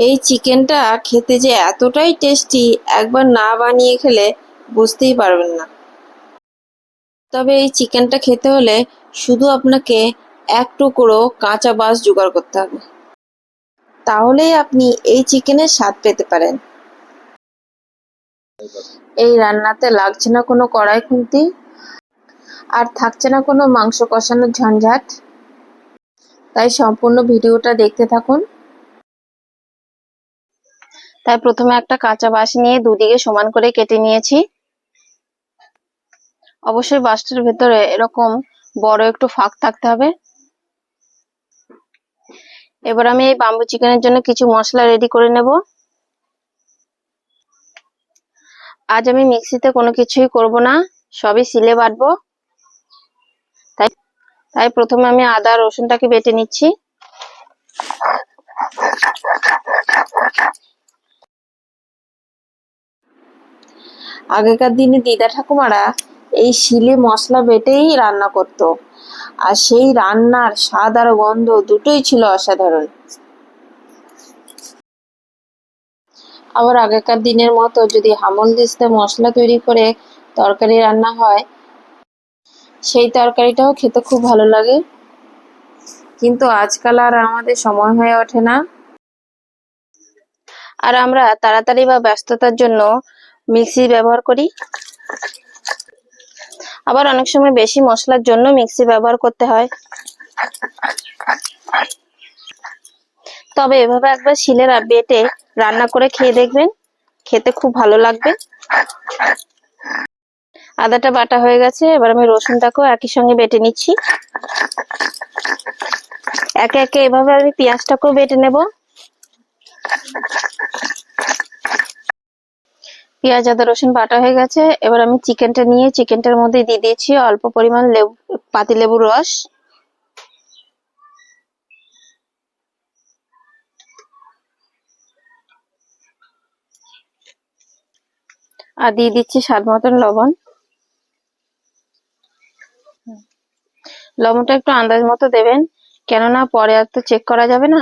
এই চিকেনটা খেতে যে এতটাই টেস্টি, একবার না বানিয়ে খেলে বুঝতেই পারবেন না। তবে এই চিকেনটা খেতে হলে শুধু আপনাকে এক টুকরো কাঁচা বাঁশ জোগাড় করতে হবে। তাহলেই আপনি এই চিকেনের স্বাদ পেতে পারেন। এই রান্নাতে লাগছে না কোনো কড়াই খুন্তি আর থাকছে না কোনো মাংস কষানোর ঝঞ্ঝাট। তাই সম্পূর্ণ ভিডিওটা দেখতে থাকুন। তাই প্রথমে একটা কাঁচা বাঁশ নিয়ে দুদিকে সমান করে কেটে নিয়েছি। অবশ্যই বাঁশটার ভেতরে এরকম বড় একটু ফাঁক থাকতে হবে। এবার আমি এই বাম্বু চিকেনের জন্য কিছু মশলা রেডি করে নেব। আজ আমি মিক্সিতে কোনো কিছুই করব না, সবই সিলে বাটবো। তাই তাই প্রথমে আমি আদা রসুনটাকে বেটে নিচ্ছি। আগেকার দিনে দিদা ঠাকুমারা এই শিলে মশলা বেটেই রান্না করতো। আর সেই রান্নার স্বাদ আর গন্ধ দুটোই ছিল অসাধারণ। আবার আগেকার দিনের মতো যদি হামল দিস্তে মশলা তৈরি করে তরকারি রান্না হয়, সেই তরকারিটাও খেতে খুব ভালো লাগে। কিন্তু আজকাল আর আমাদের সময় হয়ে ওঠে না। আর আমরা তাড়াতাড়ি বা ব্যস্ততার জন্য মিক্সি ব্যবহার করি। আবার অনেক সময় বেশি মশলার জন্য মিক্সি ব্যবহার করতে হয়। তবে এভাবে একবার শিলের বেটে রান্না করে খেয়ে দেখবেন, খেতে খুব ভালো লাগবে। আদাটা বাটা হয়ে গেছে, এবার আমি রসুনটাকেও একই সঙ্গে বেটে নিচ্ছি। একে একে এভাবে আমি পেঁয়াজটাকেও বেটে নেব। পেঁয়াজ, আদা, রসুন বাটা হয়ে গেছে। এবার আমি চিকেনটা নিয়ে চিকেনটার মধ্যে দিয়ে দিয়েছি অল্প পরিমাণ লেবু, পাতি লেবুর রস। আর দিয়ে দিচ্ছি স্বাদ মতন লবণ। লবণটা একটু আন্দাজ মতো দেবেন, কেননা পরে আর তো চেক করা যাবে না।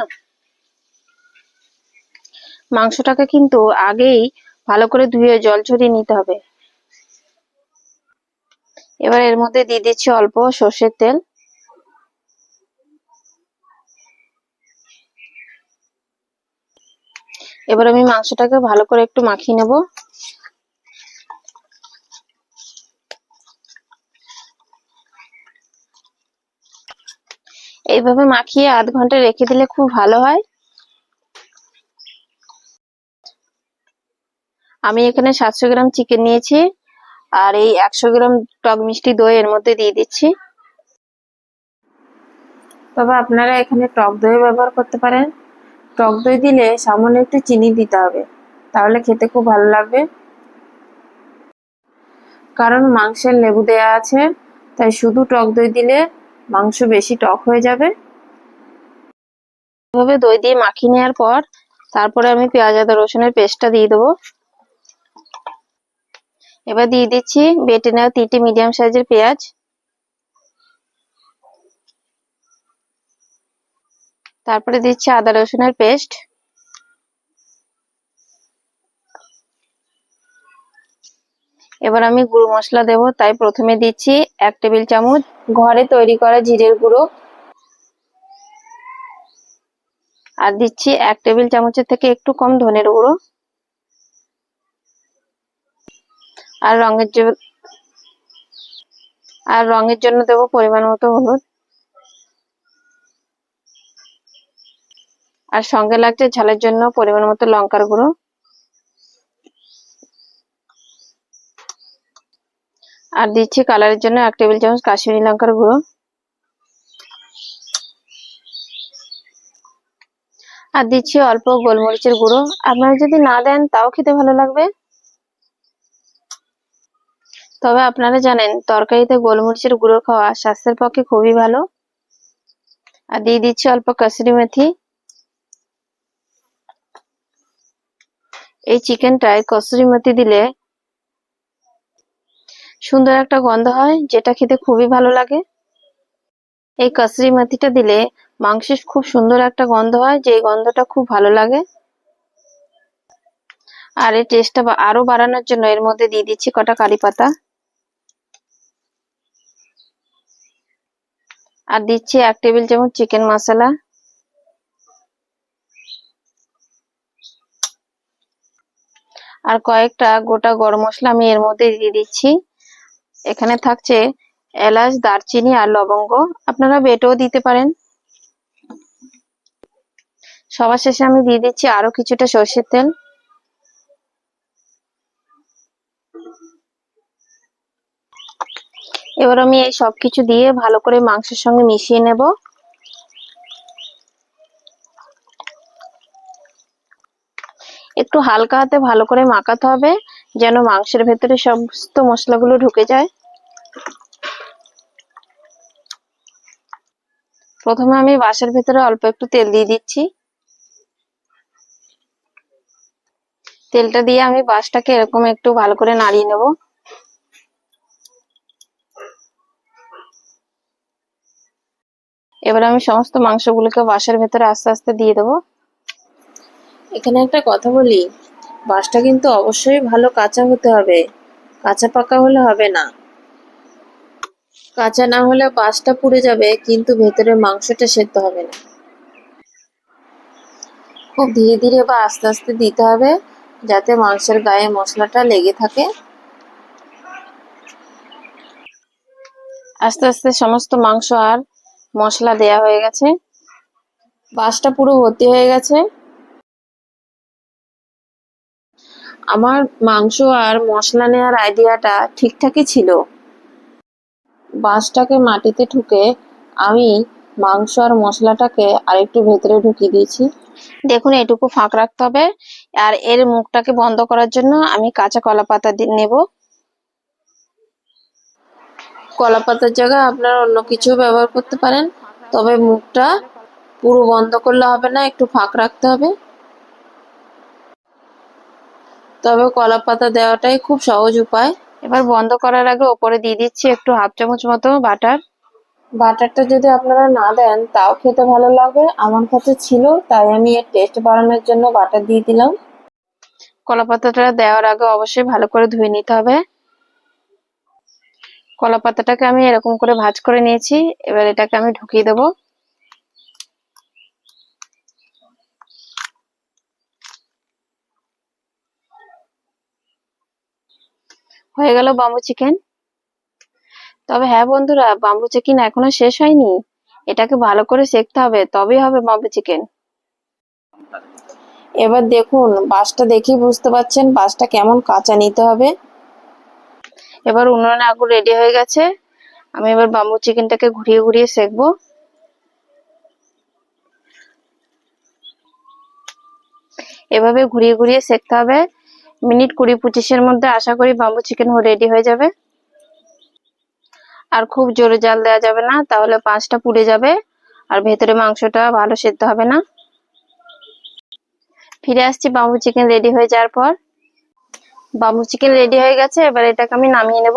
মাংসটাকে কিন্তু আগেই ভালো করে ধুয়ে জল ঝরিয়ে নিতে হবে। এবার এর মধ্যে দিয়ে দিচ্ছি অল্প সর্ষের তেল। এবার আমি মাংসটাকে ভালো করে একটু মাখিয়ে নেব। এইভাবে মাখিয়ে আধ ঘণ্টা রেখে দিলে খুব ভালো হয়। আমি এখানে সাতশো গ্রাম চিকেন নিয়েছি আর এই একশো গ্রাম টক মিষ্টি দই এর মধ্যে দিয়ে দিচ্ছি। তবে আপনারা এখানে টক দই ব্যবহার করতে পারেন। টক দই দিলে সামান্য একটু চিনি দিতে হবে তাহলে খেতে খুব ভালো লাগবে। কারণ মাংসের লেবু দেয়া আছে তাই শুধু টক দই দিলে মাংস বেশি টক হয়ে যাবে। এভাবে দই দিয়ে মাখিয়ে নেওয়ার পর তারপরে আমি পেঁয়াজ আদা রসুনের পেস্টটা দিয়ে দেবো। এবার দিয়ে দিচ্ছি, বেটে নেওয়া তিনটি মিডিয়াম সাইজের পেঁয়াজ। তারপরে দিচ্ছি আদা রসুনের পেস্ট। এবার আমি গুঁড়ো মশলা দেব, তাই প্রথমে দিচ্ছি এক টেবিল চামচ ঘরে তৈরি করা জিরের গুঁড়ো। আর দিচ্ছি এক টেবিল চামচের থেকে একটু কম ধনের গুঁড়ো। আর রঙের জন্য আর রঙের জন্য দেবো পরিমাণ মতো হলুদ। আর সঙ্গে লাগছে ঝালের জন্য পরিমাণ মতো লঙ্কার গুঁড়ো। আর দিচ্ছি কালারের জন্য এক টেবিল চামচ কাশ্মীরি লঙ্কার গুঁড়ো। আর দিচ্ছি অল্প গোলমরিচের গুঁড়ো। আপনারা যদি না দেন, তাও খেতে ভালো লাগবে। তবে আপনারা জানেন, তরকারিতে গোলমরিচের গুঁড়ো খাওয়া স্বাস্থ্যের পক্ষে খুবই ভালো। আর দিয়ে দিচ্ছি অল্প কাসুরি মেথি। এই চিকেনটায় কসুরি মেথি দিলে সুন্দর একটা গন্ধ হয়, যেটা খেতে খুবই ভালো লাগে। এই কসুরি মেথিটা দিলে মাংসের খুব সুন্দর একটা গন্ধ হয়, যে গন্ধটা খুব ভালো লাগে। আর এই টেস্টটা আরও বাড়ানোর জন্য এর মধ্যে দিয়ে দিচ্ছি কটা কারি পাতা। আর দিচ্ছি এক টেবিল চামচ চিকেন মশলা। আর কয়েকটা গোটা গরম মশলা আমি এর মধ্যে দিয়ে দিচ্ছি। এখানে থাকছে এলাচ, দারচিনি আর লবঙ্গ। আপনারা বেটেও দিতে পারেন। সবার শেষে আমি দিয়ে দিচ্ছি আরও কিছুটা সর্ষের তেল। এবার আমি এই সব কিছু দিয়ে ভালো করে মাংসের সঙ্গে মিশিয়ে নেব। একটু হালকা হাতে ভালো করে মাখাতে হবে, যেন মাংসের ভেতরে সমস্ত মশলাগুলো ঢুকে যায়। প্রথমে আমি বাসের ভেতরে অল্প একটু তেল দিয়ে দিচ্ছি। তেলটা দিয়ে আমি বাসটাকে এরকম একটু ভালো করে নাড়িয়ে নেব। এবার আমি সমস্ত মাংসগুলোকে বাসের ভেতরে আস্তে আস্তে দিয়ে দেবো। এখানে একটা কথা বলি বাসটা কিন্তু অবশ্যই ভালো কাঁচা হতে হবে কাঁচা পাকা হলে হবে না। কাঁচা না হলে বাসটা পুড়ে যাবে কিন্তু ভেতরে মাংসটা সেদ্ধ হবে না। খুব ধীরে ধীরে বা আস্তে আস্তে দিতে হবে যাতে মাংসের গায়ে মশলাটা লেগে থাকে। আস্তে আস্তে সমস্ত মাংস আর মশলা দেয়া হয়ে গেছে। বাসটা পুরো ভর্তি হয়ে গেছে। আমার মাংস আর মশলা নেওয়ার আইডিয়াটা ঠিকঠাকই ছিল। বাঁশটাকে মাটিতে ঠুকে আমি মাংস আর মশলাটাকে আরেকটু ভেতরে ঢুকিয়ে দিয়েছি। দেখুন, এটুকু ফাঁক রাখতে হবে। আর এর মুখটাকে বন্ধ করার জন্য আমি কাঁচা কলা পাতা নেব। কলা পাতার জায়গায় আপনারা অন্য কিছু ব্যবহার করতে পারেন তবে মুখটা পুরো বন্ধ করলে হবে না একটু ফাঁক রাখতে হবে। তবে কলা পাতা দেওয়াটাই খুব সহজ উপায়। এবার বন্ধ করার আগে ওপরে দিয়ে দিচ্ছি একটু হাফ চামচ মতো বাটার। বাটারটা যদি আপনারা না দেন তাও খেতে ভালো লাগবে। আমার কাছে ছিল তাই আমি এর টেস্ট বাড়ানোর জন্য বাটার দিয়ে দিলাম। কলা পাতাটা দেওয়ার আগে অবশ্যই ভালো করে ধুয়ে নিতে হবে। কলা পাতাটাকে আমি এরকম করে ভাজ করে নিয়েছি। এবার এটাকে আমি ঢুকিয়ে দেবো। হয়ে গেল বাম্বু চিকেন তবে হ্যাঁ বন্ধুরা বাম্বু চিকেন এখনও শেষ হয়নি। এটাকে ভালো করে সেকতে হবে, তবেই হবে বাম্বু চিকেন এবার দেখুন বাসটা দেখেই বুঝতে পারছেন বাসটা কেমন কাঁচা নিতে হবে। এবার উনুনে আগুন রেডি হয়ে গেছে। আমি এবার বাম্বু চিকেনটাকে ঘুরিয়ে ঘুরিয়ে সেকবো। এভাবে ঘুরিয়ে ঘুরিয়ে সেকতে হবে। মিনিট কুড়ি পঁচিশের মধ্যে আশা করি বাম্বু চিকেন রেডি হয়ে যাবে। আর খুব জোরে জাল দেওয়া যাবে না, তাহলে পাঁচটা পুড়ে যাবে। আর ভেতরে মাংসটা ভালো সেদ্ধ হবে না। ফিরে আসছি বাম্বু চিকেন রেডি হয়ে যাওয়ার পর। বাম্বু চিকেন রেডি হয়ে গেছে, এবার এটাকে আমি নামিয়ে নেব।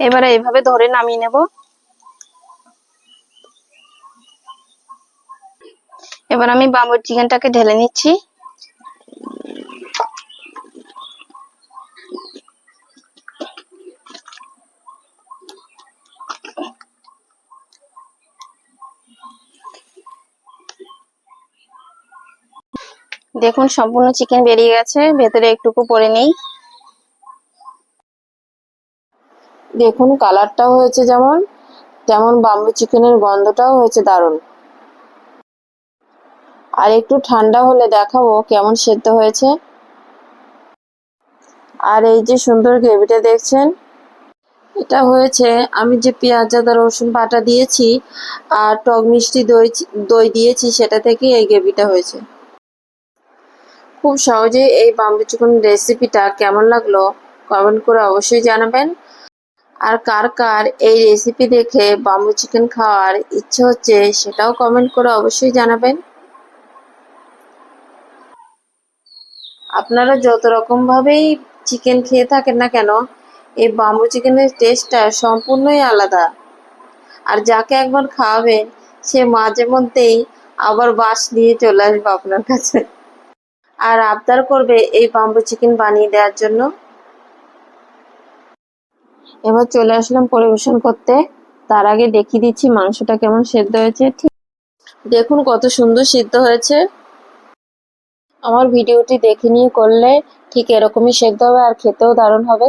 এবারে এইভাবে ধরে নামিয়ে নেব। এবার আমি বাবুর চিকেনটাকে ঢেলে নিচ্ছি। দেখুন, সম্পূর্ণ চিকেন বেরিয়ে গেছে। ভেতরে একটুকু পরে নেই। দেখুন কালারটাও হয়েছে যেমন, তেমন বাম্বু চিকেনের গন্ধটাও হয়েছে দারুণ। আর একটু ঠান্ডা হলে দেখাবো কেমন সেদ্ধ হয়েছে। আর এই যে সুন্দর গ্রেভিটা দেখছেন, এটা হয়েছে, আমি যে পেঁয়াজ, আদা, রসুন বাটা দিয়েছি আর টক মিষ্টি দই দই দিয়েছি, সেটা থেকে এই গ্রেভিটা হয়েছে। খুব সহজে এই বাম্বু চিকেন রেসিপিটা কেমন লাগল কমেন্ট করে অবশ্যই জানাবেন। আর কার কার এই রেসিপি দেখে বাম্বু চিকেন খাওয়ার ইচ্ছে হচ্ছে সেটাও কমেন্ট করে অবশ্যই জানাবেন। আপনারা যত রকম ভাবেই চিকেন খেয়ে থাকেন না কেন, এই বাম্বু চিকেনের টেস্টটা সম্পূর্ণই আলাদা। আর যাকে একবার খাওয়াবেন, সে মাঝে মধ্যেই আবার বাস নিয়ে চলে আসবে আপনার কাছে। আর আবদার করবে এই বাম্বু চিকেন বানিয়ে দেওয়ার জন্য। এবার চলে আসলাম পরিবেশন করতে। তার আগে দেখিয়ে দিচ্ছি মাংসটা কেমন সেদ্ধ হয়েছে। ঠিক দেখুন কত সুন্দর সিদ্ধ হয়েছে। আমার ভিডিওটি দেখে নিয়ে করলে ঠিক এরকমই সেদ্ধ হবে আর খেতেও দারুণ হবে।